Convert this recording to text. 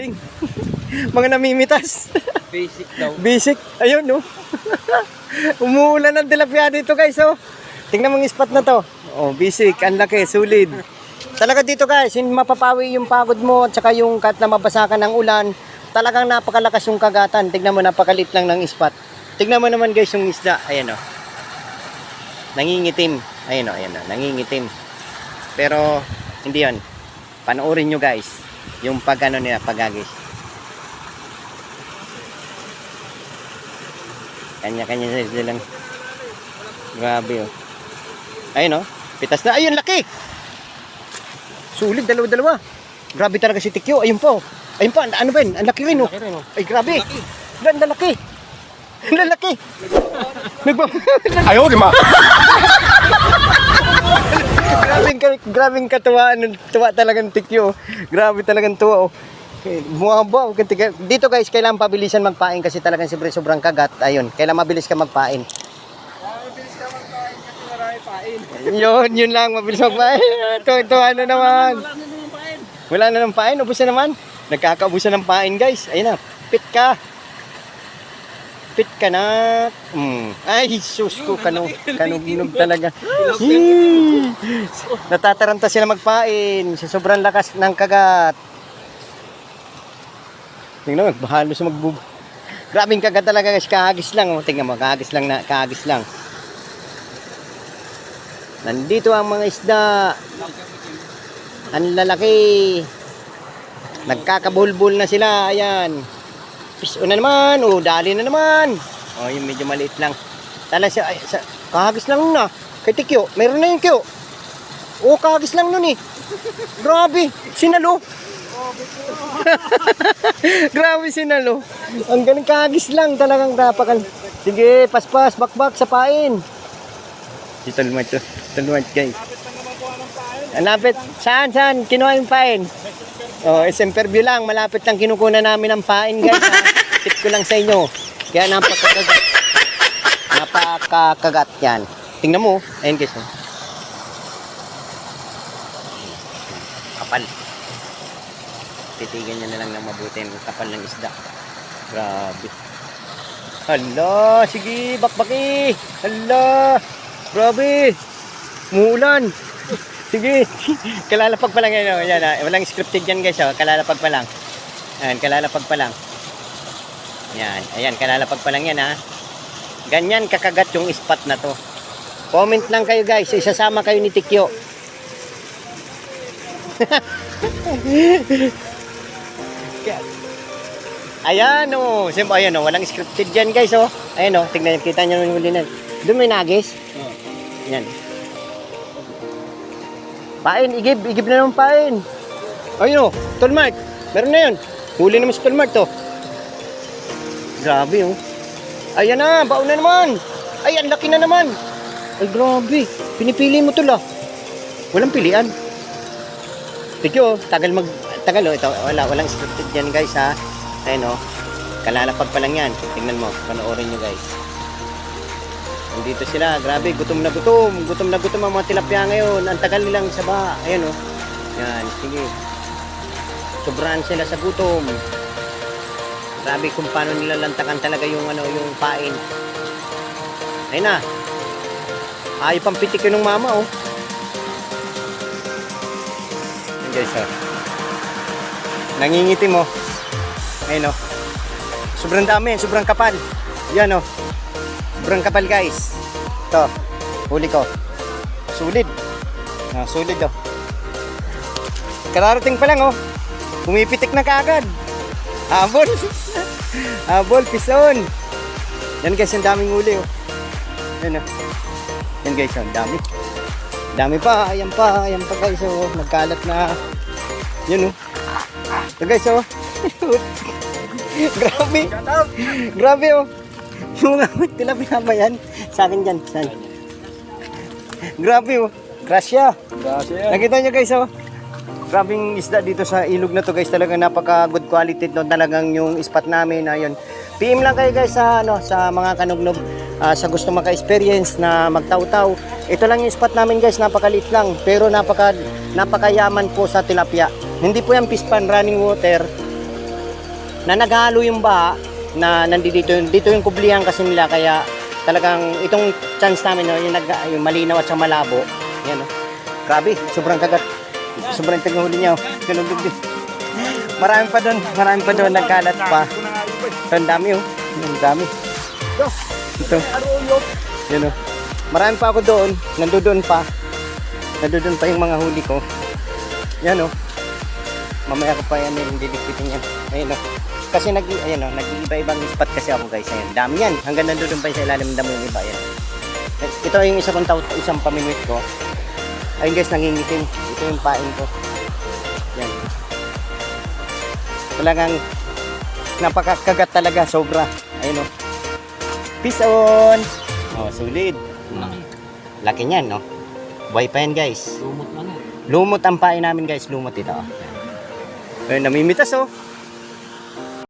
galing. Mga namimitas. Basic daw. Basic. Ayun, no? Umuulan ng tilapia dito, guys, oh. Tingnan mo yung spot na to. Oh, basic. Ang laki, solid. Talaga dito, guys, yung mapapawi yung pagod mo at saka yung kat na mabasa ka ng ulan. Talagang napakalakas yung kagatan. Tingnan mo, napakalit lang ng spot. Tingnan mo naman, guys, yung isda. Ayan, oh. Nangingitim. Ayan, oh, ayan, oh. Nangingitim. Pero, hindi yan. Panoorin nyo, guys. Yung pag, ano nila, pagagis. Kanya-kanya size lang. Grabe oh. Ayun oh. Pitas na. Ayun, laki! Sulit, dalawa-dalawa. Grabe talaga si Tikyo. Ayun po. Ayun pa, ano ba yun? Ang laki rin oh. Oh. Ay, grabe. Ang lalaki. Ang lalaki. Ayaw, di ma. grabing, ka- grabing katuwa. Ano, tuwa talagang Tikyo. Grabe talagang tuwa oh. Okay, Bumaba. Dito guys, kailangan pabilisan magpain kasi talagang siyempre sobrang kagat. Ayun, kailangan mabilis ka magpain. Yun, yun lang, mabilis magpain. Ito, ito, ano naman. Wala na ng pain, ubos na naman. Nagkakaubusan ng pain, guys. Ayun na, pit ka. Pit ka na. Mm. Ay, sus ko, kanug, kanugnog talaga. Hmm. Natataranta sila magpain sa sobrang lakas ng kagat. Tingnan mo, bahalo sa magbub. Grabing kagat talaga guys, kahagis lang. Oh. Tingnan mo, kahagis lang na, kahagis lang. Nandito ang mga isda. Ang lalaki. Nagkakabulbul na sila. Ayan. Piso na naman. O, dali na naman. O, yung medyo maliit lang. Tala siya. Ay, sa, kahagis lang na. Kay Tikyo. Meron na yung Kyo. O, kahagis lang nun eh. Grabe. Sinalo. Grabe sinalo. Ang galing kahagis lang. Talagang napakal. Sige, paspas, bakbak sa pain. Dito lumad to. Dito lumad guys. Ang lapit. Saan, saan? Kinuha yung pain. Oh, SM lang. Malapit lang kinukuha namin ng pain guys. Tip ko lang sa inyo. Kaya napakakagat. Napakakagat yan. Tingnan mo. Ayun guys. oh. Kapal. Titigan niya na lang ng mabuti kapal ng isda. Grabe. Hala, sige, bakbaki. Hala, grabe. Muulan. Sige, kalalapag pa lang yan. Oh. Yan, ah. Walang scripted yan guys. Oh. Kalalapag pa lang. Ayan, kalalapag pa lang. Yan, ayan, kalalapag pa lang yan ha. Ganyan kakagat yung spot na to. Comment lang kayo guys, isasama kayo ni Tikyo. Ayan oh, siyempre ayan oh, walang scripted dyan guys oh. Ayan oh, tignan kita niyo yung huli na. Doon may nagis. Yan. Pain, igib, igib na naman pain. Ayun oh, Tolmark. Meron na yun. Huli naman si Tolmark to. Grabe oh. Ayan na, baon na naman. Ay, ang laki na naman. Ay, grabe. Pinipili mo to la. Walang pilian. Tikyo, tagal mag... Tagal oh, ito. Wala, walang scripted yan guys ha. Ayun oh. Kalalapag pa lang yan. Tingnan mo, panoorin nyo guys. Nandito sila, grabe, gutom na gutom. Gutom na gutom ang mga tilapia ngayon. Ang tagal nilang sa baha. Ayan oh. Yan, sige. Sobrahan sila sa gutom. Grabe kung paano nila lantakan talaga yung ano, yung pain. Ayun na. Ayaw pang pitik yun ng mama oh. Ayan guys oh. Nangingitim oh. Ayun oh. Sobrang dami, sobrang kapal. Yan oh. Sobrang kapal guys. Ito. Huli ko. Sulit. Ah, sulit oh. Kararating pa lang oh. Pumipitik na kaagad. Habol. Habol, pison. Yan guys, ang daming huli oh. Yan oh. Yan guys, oh, ang dami. Dami pa, ayan pa, ayan pa guys oh. Nagkalat na. Yan oh. Ito guys oh. Grabe. Grabe oh. Yung mga tilapia ba yan? Sa akin dyan. Saan? Grabe oh. Gracia. Gracias. Nakita nyo guys oh. Grabing isda dito sa ilog na to guys. Talagang napaka good quality no. Talagang yung spot namin ayun. PM lang kayo guys sa ano sa mga kanugnog ah, sa gusto maka-experience na magtaw-taw. Ito lang yung spot namin guys, napakaliit lang pero napaka napakayaman po sa tilapia. Hindi po yan fish pan running water. na naghalo yung baha na nandito dito yung kublihan kasi nila kaya talagang itong chance namin no, yung, nag, yung malinaw at sa malabo. Yan oh. Grabe, sobrang kagat. Sobrang tagahuli niya. Oh. Din. Marami pa doon, marami pa doon nagkalat pa. Ito, ang dami oh. Ang dami. Ito. Yan oh. Marami pa ako doon, nandoon pa. Nandoon pa yung mga huli ko. Yan oh. Mamaya ko pa yan yung didikpitin yan. Ayun oh. Kasi nag ayan oh, nag-iiba-ibang spot kasi ako guys. Ayun, dami yan. Hanggang nandoon pa sa ilalim ng damo yung iba yan. Ito yung isa kong tao, isang paminuit ko. Ayun guys, nangingitim. Ito yung pain ko. Yan. Talagang napakakagat talaga, sobra. Ayun oh. Peace on! Oh, solid. Laki niyan, no? Buhay pa yan, guys. Lumot eh. Lumot ang pain namin, guys. Lumot ito. Oh. Ayun, namimitas, oh.